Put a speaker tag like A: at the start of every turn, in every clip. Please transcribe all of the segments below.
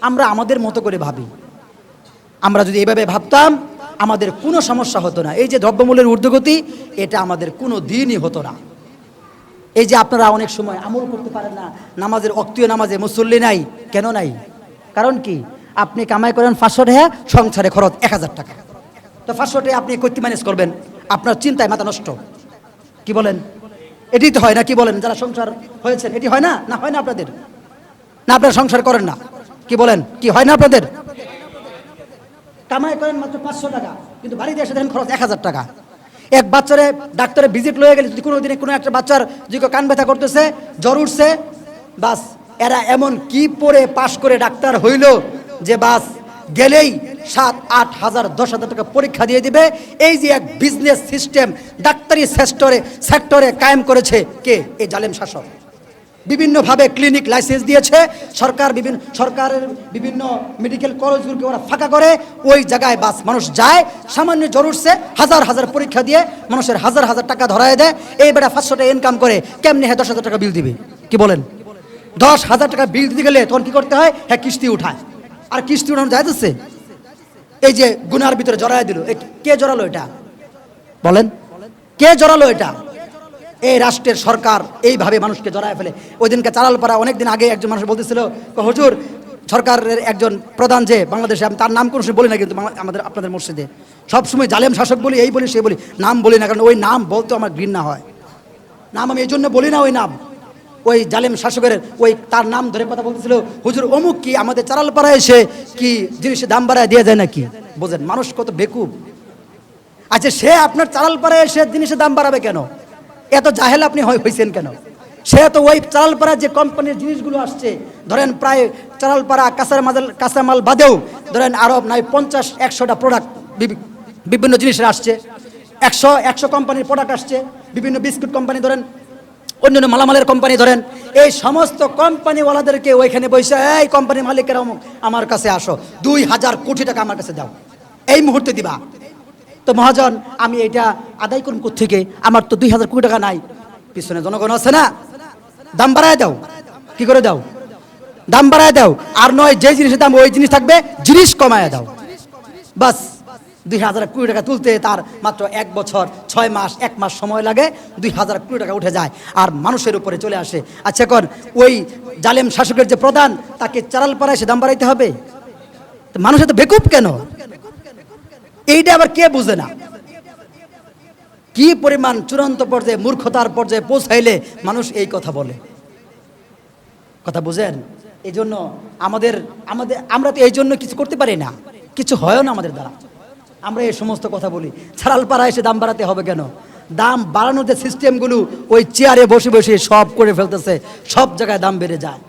A: আমরা আমাদের মতো করে ভাবি। আমরা যদি এভাবে ভাবতাম, আমাদের কোনো সমস্যা হতো না। এই যে দ্রব্যমূল্যের ঊর্ধ্বগতি, এটা আমাদের কোনো দিনই হতো না। এই যে আপনারা অনেক সময় আমল করতে পারেন না, নামাজের অক্তীয় নামাজে মুসল্লি নাই, কেন নাই? কারণ কি? আপনি কামাই করেন পাঁচশো টাকা, সংসারে খরচ এক হাজার টাকা। তো টাকা আপনি কর্তৃ ম্যানেজ করবেন? আপনার চিন্তায় মাথা নষ্ট। কি বলেন? এটি তো হয় না, কি বলেন? যারা সংসার হয়েছেন, এটি হয় না? না, হয় না আপনাদের? না, আপনারা সংসার করেন না। কি বলেন? কি হয় না আপনাদের? কামাই করেন মাত্র পাঁচশো টাকা, কিন্তু বাড়িতে এসে দেখেন খরচ এক হাজার টাকা। এক বাচ্চারে ডাক্তারে ভিজিট লয়ে গেলে যদি কোনো দিনে কোনো একটা বাচ্চার যদি কান ব্যথা করতেছে, জ্বর উঠছে, বাস, এরা এমন কি পড়ে পাশ করে ডাক্তার হইল যে বাস, গেলেই সাত, আট হাজার, দশ হাজার টাকা পরীক্ষা দিয়ে দিবে। এই যে এক বিজনেস সিস্টেম ডাক্তারি সেক্টরে সেক্টরে কায়েম করেছে কে? এই জালেম শাসক। বিভিন্নভাবে ক্লিনিক লাইসেন্স দিয়েছে। সরকার বিভিন্ন সরকারের বিভিন্ন মেডিকেল কলেজগুলোকে ওরা ফাঁকা করে, ওই জায়গায় বাস মানুষ যায়। সামান্য জ্বর উঠছে, হাজার হাজার পরীক্ষা দিয়ে মানুষের হাজার হাজার টাকা ধরায় দেয়। এই বেটা পাঁচশো টাকা ইনকাম করে কেমনি হ্যাঁ দশ হাজার টাকা বিল দিবে? কি বলেন? দশ হাজার টাকা বিল দিতে গেলে তখন কি করতে হয়? হ্যাঁ কিস্তি উঠায়। আর কিস্তি উঠানো যাইতেছে? এই যে গুনার ভিতরে জড়ায় দিল। কে জড়ালো এটা? বলেন। কে জড়ালো এটা? এই রাষ্ট্রের সরকার এইভাবে মানুষকে জড়ায় ফেলে। ওই দিনকে চালাল চালালপাড়া অনেকদিন আগে একজন মানুষ বলতেছিল, "কো, হুজুর, সরকারের একজন প্রধান যে বাংলাদেশে, আমি তার নাম কোনো বলি না কিন্তু আমাদের, আপনাদের মসজিদে। সবসময় জালেম শাসক বলি, এই বলি, সে বলি, নাম বলি না কারণ ওই নাম বলতে আমার ঘৃণা হয়। নাম আমি এই জন্য বলি না ওই নাম। ওই জালেম শাসকের ওই তার নাম ধরে কথা বলতেছিল, হুজুর, অমুক কি আমাদের চারালপাড়ায় এসে কি জিনিসের দাম বাড়ায় দিয়ে যায় নাকি? বোঝেন, মানুষ কত বেকুব। আচ্ছা সে আপনার চারালপাড়ায় এসে জিনিসের দাম বাড়াবে কেন? এত জাহেল আপনি হইছেন কেন? সে তো ওই চারালপাড়া যে কোম্পানির জিনিসগুলো আসছে, ধরেন প্রায় চারালপাড়া কাঁচার মাল কাঁচামাল বাদেও, ধরেন আরও নয় পঞ্চাশ, একশোটা প্রোডাক্ট বিভিন্ন জিনিসের আসছে। একশো একশো কোম্পানির প্রোডাক্ট আসছে। বিভিন্ন বিস্কুট কোম্পানি ধরেন অন্যান্য মালামালের কোম্পানি ধরেন। এই সমস্ত কোম্পানিওয়ালাদেরকে ওইখানে বসে এই কোম্পানির মালিকেরা আমার কাছে আসো। দুই হাজার কোটি টাকা আমার কাছে দাও। এই মুহূর্তে দিবা। তো মহাজন, আমি এটা আদায় করুন থেকে আমার তো দুই হাজার কোটি টাকা নাই। পিছনে জনগণ আছে না? দাম বাড়ায় দাও। কি করে দাও? দাম বাড়ায় দাও। আর নয়, যে জিনিসের দাম, ওই জিনিস থাকবে, জিনিস কমায় দাও। বাস, দুই হাজার কুড়ি টাকা তুলতে তার মাত্র এক বছর, ছয় মাস, এক মাস সময় লাগে, দুই হাজার কুড়ি টাকা উঠে যায়। আর মানুষের উপরে চলে আসে। আচ্ছা এখন ওই জালেম শাসকের যে প্রধান, তাকে চারাল পাড়ায় সে দাম বাড়াইতে হবে? মানুষের তো বেকুব কেন? এইটা আবার কে বুঝে না? কি পরিমাণ চূড়ান্ত পর্যায়ে, মূর্খতার পর্যায়ে পৌঁছাইলে মানুষ এই কথা বলে? কথা বুঝেন? এই জন্য আমাদের আমাদের, আমরা তো এই জন্য কিছু করতে পারি না। কিছু হয়ও না আমাদের দ্বারা। আমরা এই সমস্ত কথা বলি। ছাড়াল পাড়া এসে দাম বাড়াতে হবে কেন? দাম বাড়ানোর যে সিস্টেমগুলো ওই চেয়ারে বসে বসে সব করে ফেলতেছে, সব জায়গায় দাম বেড়ে যায়।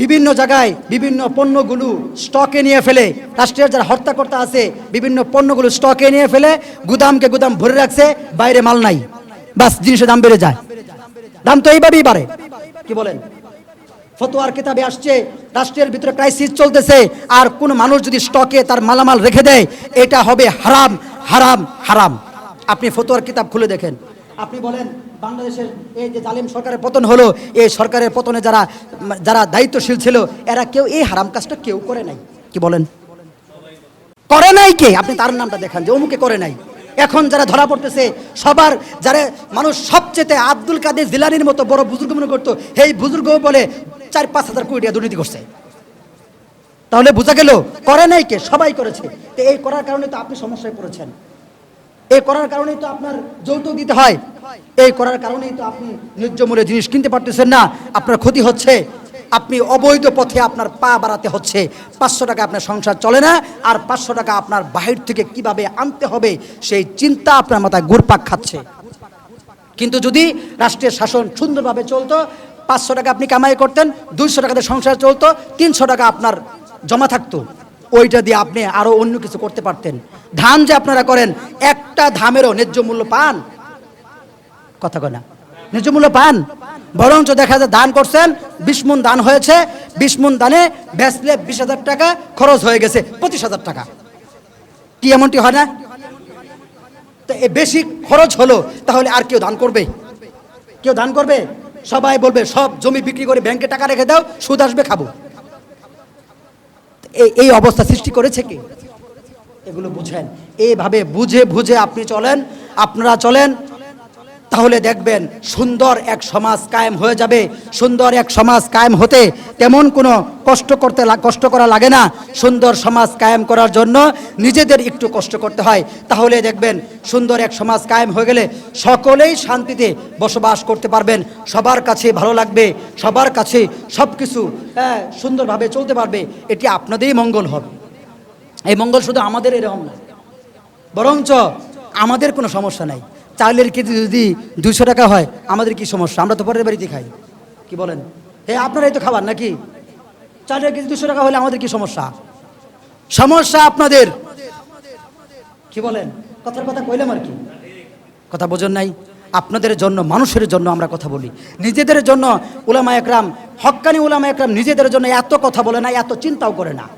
A: বিভিন্ন জায়গায় বিভিন্ন পণ্যগুলো স্টকে নিয়ে ফেলে। রাষ্ট্রের যারা হর্তাকর্তা আছে, বিভিন্ন পণ্যগুলো স্টকে নিয়ে ফেলে, গুদামকে গুদাম ভরে রাখছে, বাইরে মাল নাই। বাস, জিনিসের দাম বেড়ে যায়। দাম তো এইভাবেই বাড়ে। কি বলেন? ফতোয়ার কিতাবে আসছে, রাষ্ট্রের ভিতরে ক্রাইসিস চলতেছে, আর কোন মানুষ যদি স্টকে তার মালামাল রেখে দেয়, এটা হবে হারাম হারাম হারাম। আপনি ফতোয়ার কিতাব খুলে দেখেন। আপনি বলেন, বাংলাদেশের এই যে জালিম সরকারের পতন হলো, এই সরকারের পতনে যারা যারা দায়িত্বশীল ছিল, এরা কেউ এই হারাম কাজটা কেউ করে নাই। কি বলেন? করে নাই কে? আপনি তার নামটা দেখান যে অমুকে করে নাই। এখন যারা ধরা পড়তেছে, সবার যারা মানুষ সবচেয়ে আব্দুল কাদের জিলানির মতো বড় বুজুর্গ মনে করতো এই বুজুর্গ বলে চার পাঁচ হাজার কোটি টাকা দুর্নীতি করছে। তাহলে বোঝা গেল, করে নাই কে? সবাই করেছে। তো এই করার কারণে তো আপনি সমস্যায় পড়েছেন। এই করার কারণেই তো আপনার যৌতুক দিতে হয়। এই করার কারণেই তো আপনি ন্যায্য মূল্যে জিনিস কিনতে পারতেছেন না। আপনার ক্ষতি হচ্ছে। আপনি অবৈধ পথে আপনার পা বাড়াতে হচ্ছে। পাঁচশো টাকা আপনার সংসার চলে না। আর পাঁচশো টাকা আপনার বাহির থেকে কীভাবে আনতে হবে, সেই চিন্তা আপনার মাথায় ঘুরপাক খাচ্ছে। কিন্তু যদি রাষ্ট্রের শাসন সুন্দরভাবে চলতো, পাঁচশো টাকা আপনি কামাই করতেন, দুইশো টাকাতে সংসার চলতো, তিনশো টাকা আপনার জমা থাকতো। ওইটা দিয়ে আপনি আরও অন্য কিছু করতে পারতেন। ধান যে আপনারা করেন একটা ধামেরও ন্যায্য মূল্য পান। কথা কয় না। ন্যায্য মূল্য পান। বরঞ্চ দেখা যায় দান করছেন, বিশ মন দান হয়েছে, বিশ মন দানে বেচলে বিশ হাজার টাকা খরচ হয়ে গেছে, পঁচিশ হাজার টাকা। কি এমনটি হয় না? তো এ বেশি খরচ হলো, তাহলে আর কেউ দান করবে? কেউ দান করবে? সবাই বলবে, সব জমি বিক্রি করে ব্যাংকে টাকা রেখে দাও, সুদ আসবে, খাব। এই অবস্থা সৃষ্টি করেছে কি? এগুলো বুঝেন। এইভাবে বুঝে বুঝে আপনি চলেন আপনারা চলেন। তাহলে দেখবেন সুন্দর এক সমাজ কায়েম হয়ে যাবে। সুন্দর এক সমাজ কায়েম হতে তেমন কোনো কষ্ট করতে কষ্ট করা লাগে না। সুন্দর সমাজ কায়েম করার জন্য নিজেদের একটু কষ্ট করতে হয়। তাহলে দেখবেন সুন্দর এক সমাজ কায়েম হয়ে গেলে সকলেই শান্তিতে বসবাস করতে পারবেন। সবার কাছে ভালো লাগবে সবার কাছে সব কিছু হ্যাঁ, সুন্দরভাবে চলতে পারবে। এটি আপনাদেরই মঙ্গল হবে। এই মঙ্গল শুধু আমাদের এরকম না। বরঞ্চ আমাদের কোনো সমস্যা নাই। চালের কেজি যদি দুশো টাকা হয়, আমাদের কি সমস্যা? আমরা তো পরের বাড়িতে খাই। কি বলেন? হে আপনারাই তো খাবার নাকি? চালের কেজি দুশো টাকা হলে আমাদের কি সমস্যা? সমস্যা আপনাদের। কি বলেন? কথার কথা কইলাম আর কি। কথা বোঝেন নাই? আপনাদের জন্য, মানুষের জন্য আমরা কথা বলি। নিজেদের জন্য উলামা একরাম, হক্কানি উলামা একরাম নিজেদের জন্য এত কথা বলে না, এত চিন্তাও করে না।